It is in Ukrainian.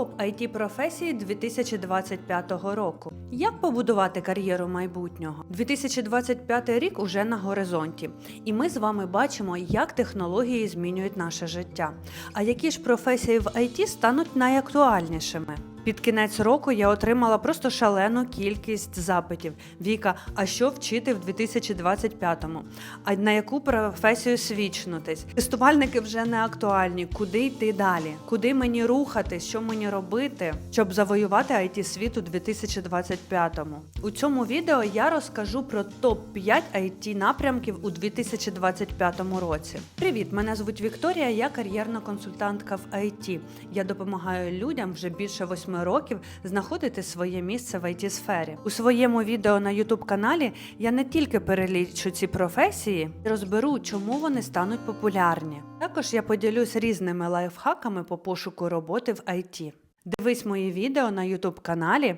Топ it професії 2025 року. Як побудувати кар'єру майбутнього? 2025 рік уже на горизонті, і ми з вами бачимо, як технології змінюють наше життя. А які ж професії в IT стануть найактуальнішими? Під кінець року я отримала просто шалену кількість запитів. Віка, а що вчити в 2025-му? А на яку професію свідчнутись? Тестувальники вже не актуальні. Куди йти далі? Куди мені рухатись? Що мені робити, щоб завоювати it світ у 2025-му? У цьому відео я розкажу про топ 5 it напрямків у 2025 році. Привіт, мене звуть Вікторія. Я кар'єрна консультантка в IT. Я допомагаю людям вже більше восьми років знаходити своє місце в it сфері. У своєму відео на youtube каналі я не тільки перелічу ці професії, розберу, чому вони стануть популярні. Також я поділюсь різними лайфхаками по пошуку роботи в IT. Дивись мої відео на youtube каналі,